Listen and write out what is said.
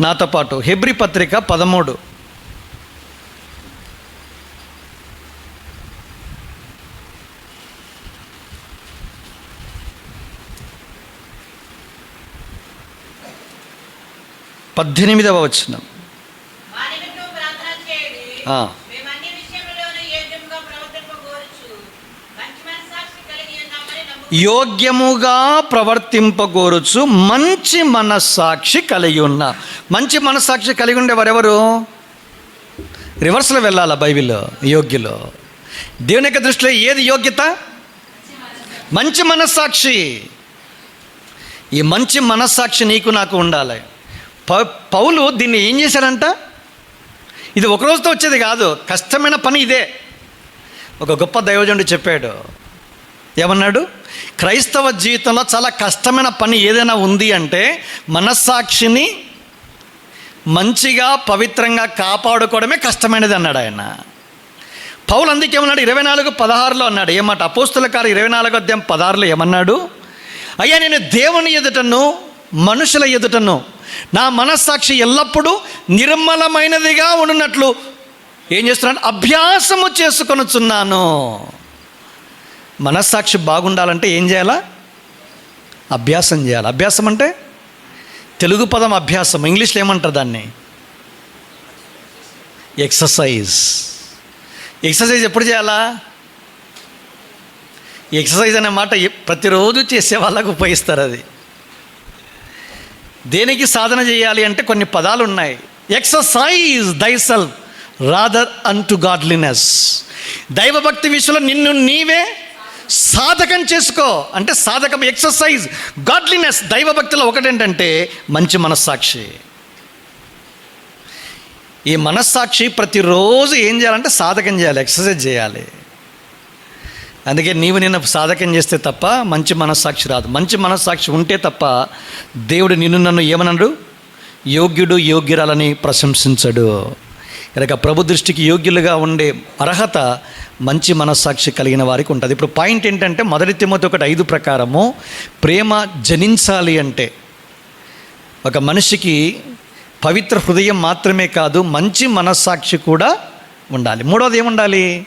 నాతో పాటు హెబ్రి పత్రిక పదమూడు. పద్దెనిమిదవ వచనం. యోగ్యముగా ప్రవర్తింపగోరుచు మంచి మనస్సాక్షి కలిగి ఉన్న మంచి మనస్సాక్షి కలిగి ఉండేవారెవరు రివర్స్లో వెళ్ళాలా బైబిల్లో యోగ్యులో? దేవుని యొక్క దృష్టిలో ఏది యోగ్యత? మంచి మనస్సాక్షి. ఈ మంచి మనస్సాక్షి నీకు నాకు ఉండాలి. ప పౌలు దీన్ని ఏం చేశారంట ఇది ఒక రోజుతో వచ్చేది కాదు కష్టమైన పని ఇదే. ఒక గొప్ప దైవజనుడు చెప్పాడు ఏమన్నాడు? క్రైస్తవ జీవితంలో చాలా కష్టమైన పని ఏదైనా ఉంది అంటే మనస్సాక్షిని మంచిగా పవిత్రంగా కాపాడుకోవడమే కష్టమైనది అన్నాడు ఆయన. పౌలు అందుకేమన్నాడు ఇరవై నాలుగు పదహారులో అన్నాడు. ఏమాట అపోస్తుల కారు ఇరవై నాలుగు అధ్యాయం పదహారులో ఏమన్నాడు? అయ్యా నేను దేవుని ఎదుటను మనుషుల ఎదుటను నా మనస్సాక్షి ఎల్లప్పుడూ నిర్మలమైనదిగా ఉండునట్లు ఏం చేస్తున్నాను అభ్యాసము చేసుకొనుచున్నాను. మనస్సాక్షి బాగుండాలంటే ఏం చేయాలా? అభ్యాసం చేయాలి. అభ్యాసం అంటే తెలుగు పదం అభ్యాసం. ఇంగ్లీష్లో ఏమంటారు దాన్ని? ఎక్సర్సైజ్. ఎక్సర్సైజ్ ఎప్పుడు చేయాలా? ఎక్సర్సైజ్ అనే మాట ప్రతిరోజు చేసే వాళ్ళకు ఉపయోగిస్తారు అది. దేనికి సాధన చేయాలి అంటే కొన్ని పదాలు ఉన్నాయి. Exercise thyself rather unto godliness దైవభక్తి విషయంలో నిన్ను నీవే సాధకం చేసుకో. అంటే సాధకం ఎక్సర్సైజ్ గాడ్లీనెస్ దైవభక్తిలో ఒకటేంటంటే మంచి మనస్సాక్షి. ఈ మనస్సాక్షి ప్రతిరోజు ఏం చేయాలంటే సాధకం చేయాలి ఎక్సర్సైజ్ చేయాలి. అందుకే నీవు నిన్న సాధకం చేస్తే తప్ప మంచి మనస్సాక్షి రాదు. మంచి మనస్సాక్షి ఉంటే తప్ప దేవుడు నిన్ను నన్ను ఏమనడు? యోగ్యుడు యోగ్యురాలని ప్రశంసించడు. కనుక ప్రభు దృష్టికి యోగ్యులుగా ఉండే అర్హత మంచి మనస్సాక్షి కలిగిన వారికి ఉంటుంది. ఇప్పుడు పాయింట్ ఏంటంటే మొదటి తిమ్మతి ఒకటి ఐదు ప్రకారము ప్రేమ జనించాలి అంటే ఒక మనిషికి పవిత్ర హృదయం మాత్రమే కాదు మంచి మనస్సాక్షి కూడా ఉండాలి. మూడోది ఏముండాలి?